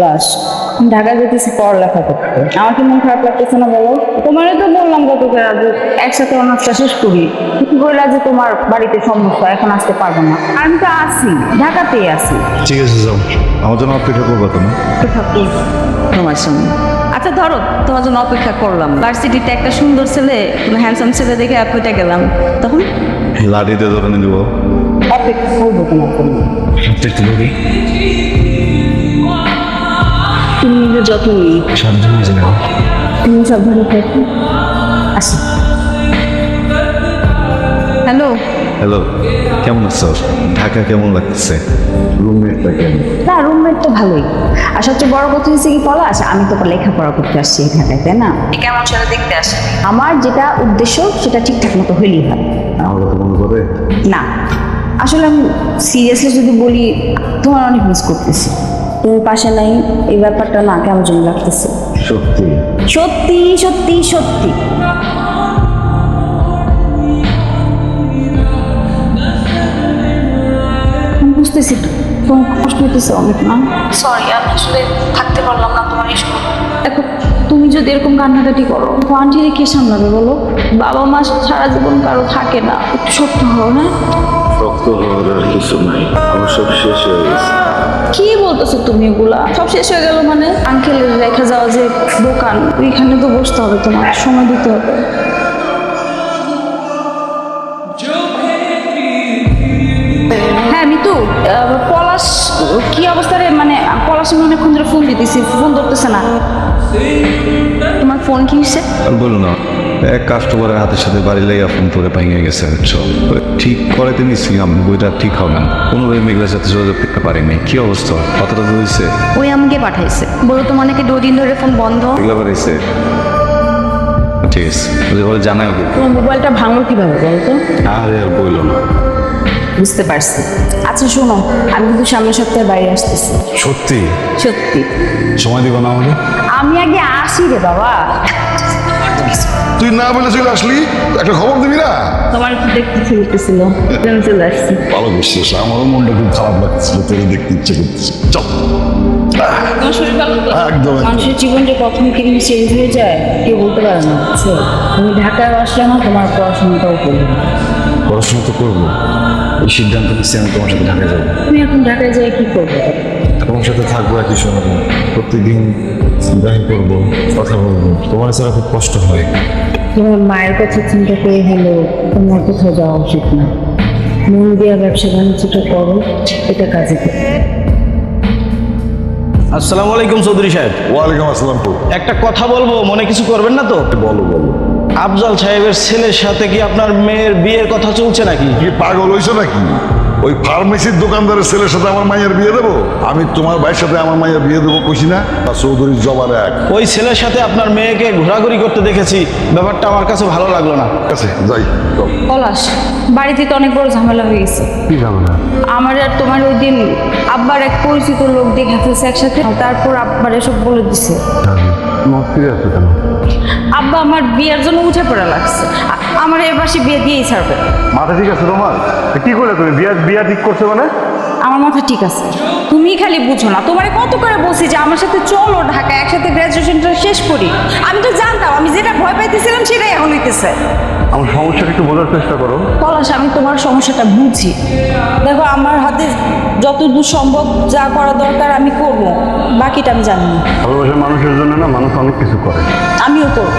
Class Dhaka যেতেছি পড়ালেখা করতে। আমার কি মন খারাপ লাগতেছে না বলো? তোমারই তো বললাম গতকে যে একসাথে অনার্সটা শেষ করি। তুমি বললা যে তোমার বাড়িতে সমস্যা এখন আসতে পারব না। আমি তো আছি ঢাকাতেই আছি। ঠিক আছে যাও। আমার জন্য অপেক্ষা করব তো না তোমার সঙ্গে। আচ্ছা ধরো তোমার জন্য অপেক্ষা করলাম। ভার্সিটিতে একটা সুন্দর ছেলে হ্যান্ডসাম ছেলে দেখে অ্যাপয়েটা গেলাম। তখন? লাঠিতে ধরে নিয়ে দেবো অপেক্ষা করব তোমার জন্য। তুমি যত্ন নিই সাবধানে যাও তুমি সাবধানে থাকো। আসি। হ্যালো। হ্যালো কেমন আছো? ঢাকা কেমন লাগতেছে রুমমেটটা কেমন? না রুমমেট তো ভালোই। আর সবচেয়ে বড় কথা হচ্ছে কি পলাশ আমি তো লেখাপড়া করতে আসছি এখানে তাই না? কেমন ছেলে দেখতে আসে? আমার যেটা উদ্দেশ্য সেটা ঠিকঠাক মতো হইলেই হয়। আমার কথা মনে করে না। আসলে আমি সিরিয়াসলি যদি বলি তোমার অনেক মিস করতেছি। তুমি পাশে নাই এই ব্যাপারটা না কেমন জন্য লাগতেছে। সত্যি? সত্যি সত্যি সত্যি। বুঝতেছি তোমার কষ্ট হইতেছে অনেক না? সরি আমি আসলে থাকতে পারলাম না তোমার এসব দেখো তুমি যদি এরকম কান্নাকাটি করো তো আন্টিরে কে সামলাবে বলো? বাবা মা সারা জীবন কারও থাকে না একটু শক্ত হও হ্যাঁ? রক্ত হওয়ার আর কিছু নাই আমার সব শেষ হয়ে গেছে কি বলতেছো তুমি এগুলা? সব শেষ হয়ে গেল মানে? আঙ্কেলের রেখে যাওয়া যে দোকান, ওইখানে তো বসতে হবে তোমার, সময় দিতে হবে। হ্যাঁ মিতু পলাশ, কি অবস্থা রে মানে পলাশ আমি অনেকক্ষণ ধরে ফোন দিতেছি ফোন ধরতেছে না। তোমার ফোন কি হয়েছে বলো না এক কাস্টমারের হাতের সাথে বাড়ি লেগে ফোন করে ভেঙে গেছে? ঠিক করে তিনি ছিলাম বইটা ঠিক হবে না। কোনোভাবে মেঘলার সাথে যোগাযোগ করতে পারিনি। কি অবস্থা? কথাটা তো হয়েছে ওই আমাকে পাঠাইছে। বলো তোমার নাকি দুদিন ধরে ফোন বন্ধ? মেঘলা বাড়িছে ঠিক আছে। জানাই তোমার মোবাইলটা ভাঙলো কীভাবে বলতো আরে আর বইলো না। বুঝতে পারছি। আচ্ছা শোনো আমি কিন্তু সামনের সপ্তাহে বাইরে আসতেছি। সত্যি? সত্যি। সময় দিব না আমাকে আমি আগে আসি রে বাবা। তুই না বলে চলে আসলি? একটা খবর দিবি না? তোমার একটু দেখতে ইচ্ছে করতেছিল আমি চলে আসছি। ভালো করছিস আমারও মনটা খুব খারাপ লাগছিল তোরে দেখতে ইচ্ছে করতেছে। চল। মানুষের জীবন যে কখন চেঞ্জ হয়ে যায় কেউ বলতে পারে না। তুমি ঢাকায় আসলে না তোমার পড়াশোনাটাও করবে। পড়াশোনা তো করব। এই সিদ্ধান্ত নিচ্ছি আমি তোমার সাথে ঢাকায় যাব। তুমি এখন ঢাকায় যাই কি করব? তোমার সাথে থাকব একই সময়। প্রতিদিন দেখা করব কথা বলব। তোমার ছাড়া খুব কষ্ট হয়। তোমার মায়ের কথা চিন্তা করে হলো তোমার কোথাও যাওয়া উচিত না। মন দেওয়া ব্যবসা বাণিজ্যটা করো এটা কাজে দেবে। আসসালামু আলাইকুম চৌধুরী সাহেব। ওয়ালাইকুম আসসালাম একটা কথা বলব মনে কিছু করবেন না তো? বলো বলো। আফজাল সাহেবের ছেলের সাথে কি আপনার মেয়ের বিয়ের কথা চলছে নাকি? কি পাগল হইছো নাকি? ওই ফার্মেসির দোকানদারের ছেলের সাথে আমার মায়ের বিয়ে দেবো? আমি তোমার ভাইয়ের সাথে আমার মায়ের বিয়ে দেবো কইছি না? বা চৌধুরীর জবার এক। ওই ছেলের সাথে আপনার মেয়েকে ঘোরাঘুরি করতে দেখেছি। ব্যাপারটা আমার কাছে ভালো লাগল না। ঠিক আছে যাই পলাশ বাড়িতে তো অনেক বড় ঝামেলা হয়ে গেছে। কি ঝামেলা? আমার আর তোমার ওই দিন আব্বার এক পরিচিত লোক দেখে ফেলছে একসাথে। তারপর আব্বার এসব বলে দিছে। আছে কেন? আব্বা আমার বিয়ের জন্য উঠে পড়া লাগছে। আমার এবার সে বিয়ে দিয়েই ছাড়বে। মাথা ঠিক আছে তোমার? কি করলে তুমি? বিয়া বিয়া ঠিক করছ মানে? আমার মাথা ঠিক আছে। তুমি খালি বুঝো না। তোমার কত করে বলছি যে আমার সাথে চলো ঢাকা একসাথে গ্র্যাজুয়েশনটা শেষ করি। আমি তো জানতাম আমি যেটা ভয় পাইতেছিলাম সেটাই এখন হইতেছে। আমার সমস্যাটা একটু বোঝার চেষ্টা করো। পলাশ আমি তোমার সমস্যাটা বুঝি। দেখো আমার হাতে যতদূর সম্ভব যা করা দরকার আমি করব। বাকিটা আমি জানি না। ভালোবাসার মানুষের জন্য না মানুষ অনেক কিছু করে। আমিও করব।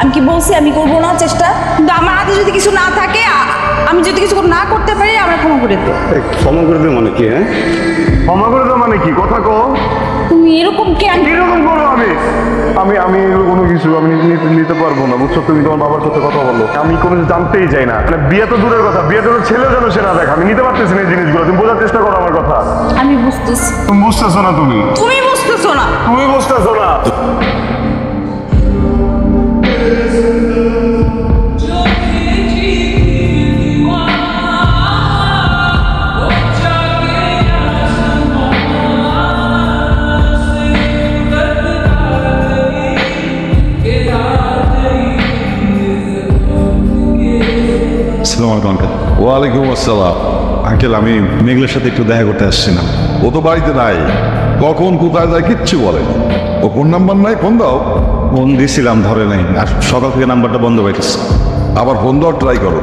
আমি কি বলছি? আমি করব না চেষ্টা? কিন্তু আমার হাতে যদি কিছু না থাকে আমি যদি কিছু না করতে পারি আমরা ক্ষমা করে দেবো। ক্ষমা করে দেবে মানে কি হ্যাঁ? ক্ষমা করে দেবে মানে কি? কথা কো তুমি এরকম কেন কীরকম করব আমি। আমি আমি কোনো কিছু আমি নিতে- পারব না বুঝছ? তুমি তোমার বাবার সাথে কথা বলো। আমি কোনো জানতেই চাই না। মানে বিয়ে তো দূরের কথা। বিয়ে তো ছেলে যেন সে না দেখ। আমি নিতে পারতেছি না এই জিনিসগুলো। তুমি বোঝার চেষ্টা করো আমার কথা। আমি বুঝতেছি। তুমি বুঝতেছো না তুমি? তুমি বুঝতেছো না। তুমি বুঝতেছো না? ওয়ালাইকুম আসসালাম। আঙ্কেল আমি মেঘলের সাথে একটু দেখা করতে আসছিলাম। ও তো বাড়িতে নাই। কখন কোথায় যায় কিচ্ছু বলে ও ফোন নাম্বার নাই? ফোন দাও। ফোন দিছিলাম ধরে নাই। আর সকাল থেকে নাম্বারটা বন্ধ হয়ে গেছে আবার ফোন দেওয়ার ট্রাই করো।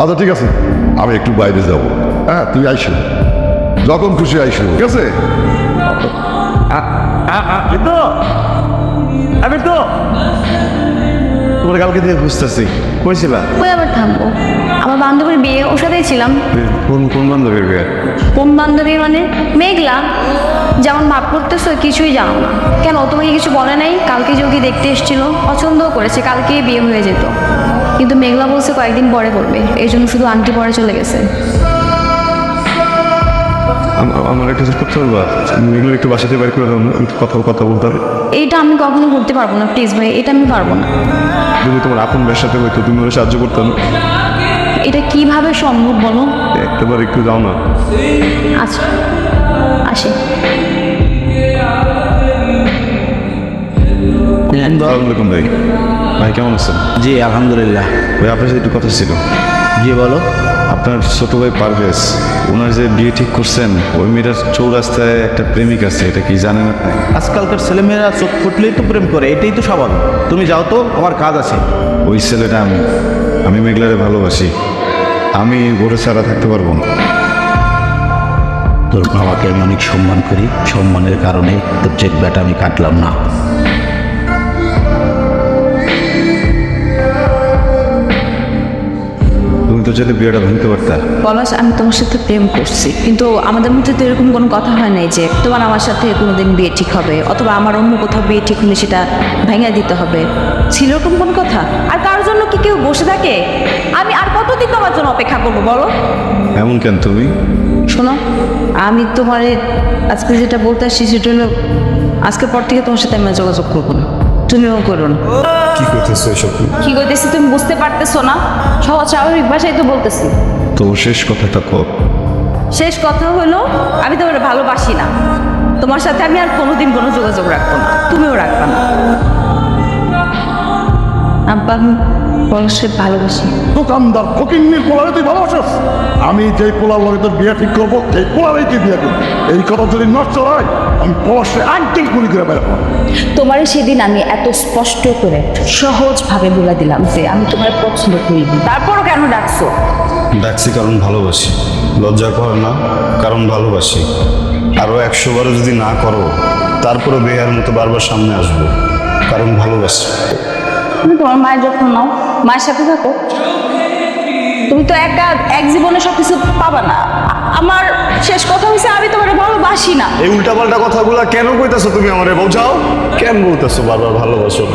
আচ্ছা ঠিক আছে। আমি একটু বাইরে যাব। হ্যাঁ তুই আইসো। যখন খুশি আইসো। ঠিক আছে? তো আমি তো তোমার কালকে থেকে খুঁজতেছি। কইছিলা? ওই আবার থাকব আমার বান্ধবীর বিয়ে ওর সাথেই ছিলাম। কোন কোন বান্ধবীর বিয়ে? কোন বান্ধবী মানে? মেঘলা। যেমন ভাব করতেছো কিছুই জানো না। কেন তোমাকে কিছু বলে নাই? কালকে যে ওকে দেখতে এসেছিল পছন্দও করেছে কালকেই বিয়ে হয়ে যেত। কিন্তু মেঘলা বলছে কয়েকদিন পরে করবে। এই জন্য শুধু আন্টি পরে চলে গেছে। আমার একটা কিছু করতে পারবা? মেঘলের একটু বাসাতে বাইর করে দাও না একটু কথা কথা বলতে হবে এইটা আমি কখনো করতে পারব না প্লিজ ভাই এটা আমি পারব না। যদি তোমার আপন সাথে হইতো তুমি ওরা সাহায্য করতে না? এটা কীভাবে সম্ভব বলো? একটাবার একটু যাও না। আচ্ছা আসি। আসসালামু আলাইকুম ভাই। ভাই কেমন আছেন? জি আলহামদুলিল্লাহ। ভাই আপনার সাথে একটু কথা ছিল। জি বলো। আপনার ছোট ভাই পারভেজ ওনার যে বিয়ে ঠিক করছেন ওই মেয়েটার চৌরাস্তায় একটা প্রেমিক আছে এটা কি জানেন আপনি? আজকালকার ছেলেমেয়েরা চোখ ফুটলেই তো প্রেম করে এটাই তো স্বাভাবিক তুমি যাও তো আমার কাজ আছে। ওই ছেলেটা আমি আমি মেঘলারে ভালোবাসি। আমি ঘরে ছাড়া থাকতে পারব না। তোর বাবাকে আমি অনেক সম্মান করি। সম্মানের কারণে তোর চেক ব্যাটা আমি কাটলাম না। তুমি তো চাইলে বিয়েটা ভাঙতে পারতা পলাশ আমি তোমার সাথে প্রেম করছি। কিন্তু আমাদের মধ্যে তো এরকম কোনো কথা হয় নাই যে তোমার আমার সাথে কোনোদিন বিয়ে ঠিক হবে অথবা আমার অন্য কোথাও বিয়ে ঠিক হলে সেটা ভেঙে দিতে হবে। ছিল এরকম কোনো কথা? আর কারোর জন্য কি কেউ বসে থাকে? আমি আর কতদিন তোমার জন্য অপেক্ষা করব বলো? এমন কেন তুমি? শোনো আমি তোমার আজকে যেটা বলতে আসছি সেটা হলো আজকের পর থেকে তোমার সাথে আমি যোগাযোগ করব না। তুমিও করুন। না কি করতেছো এসব? কি করতেছি তুমি বুঝতে পারতেছো না? সহজ স্বাভাবিক ভাষায় তো বলতেছি। তো শেষ কথাটা কর শেষ কথা হলো আমি তোমার ভালোবাসি না। তোমার সাথে আমি আর কোনোদিন কোনো যোগাযোগ রাখব না। তুমিও রাখবা না। আব্বা আমি পলাশকে ভালোবাসি। দোকানদার ফকিন্নির পোলারে তুই ভালোবাসস? আমি যেই পোলার লগে তোর বিয়ে ঠিক করব সেই পোলারেই তুই বিয়ে করবি। এই কথা যদি নষ্ট হয় আমি পলাশে আংটিং গুলি করে বেরোবো তোমারে সেদিন আমি এত স্পষ্ট করে সহজভাবে বলে দিলাম যে আমি তোমার পছন্দ করি তারপরও কেন ডাকছো? ডাকছি কারণ ভালোবাসি। লজ্জা করে না কারণ ভালোবাসি। আরও একশো বারো যদি না করো তারপরে বেহার মতো বারবার সামনে আসব কারণ ভালোবাসি। তুমি তোমার মায়ের যত্ন নাও, মায়ের সাথে থাকো। তুমি তো একা এক জীবনে সব কিছু পাবা না। আমার শেষ কথা হয়েছে আমি তোমার ভালোবাসি না। এই উল্টাপাল্টা কথাগুলা কেন কইতাছো তুমি আমারে? বোঝাও। কেন বলতেছো বারবার ভালোবাসো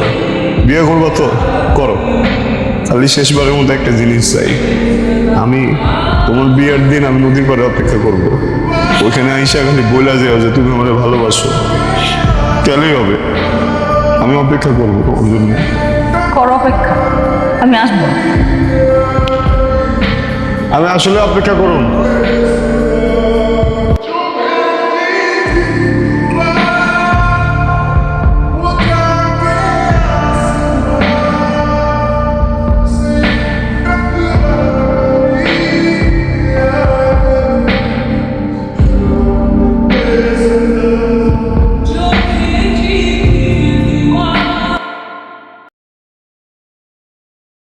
বিয়ে করব তো? করো। খালি শেষবারের মধ্যে একটা জিনিস চাই। আমি তোমার বিয়ের দিন আমি নদীর পাড়ে অপেক্ষা করব। ওখানে আইসা খালি বইলা যাও যে তুমি আমারে ভালোবাসো। তাহলেই হবে। আমি অপেক্ষা করব ওর জন্য। করো অপেক্ষা। আমি আসব। আমি আসলে অপেক্ষা করুন।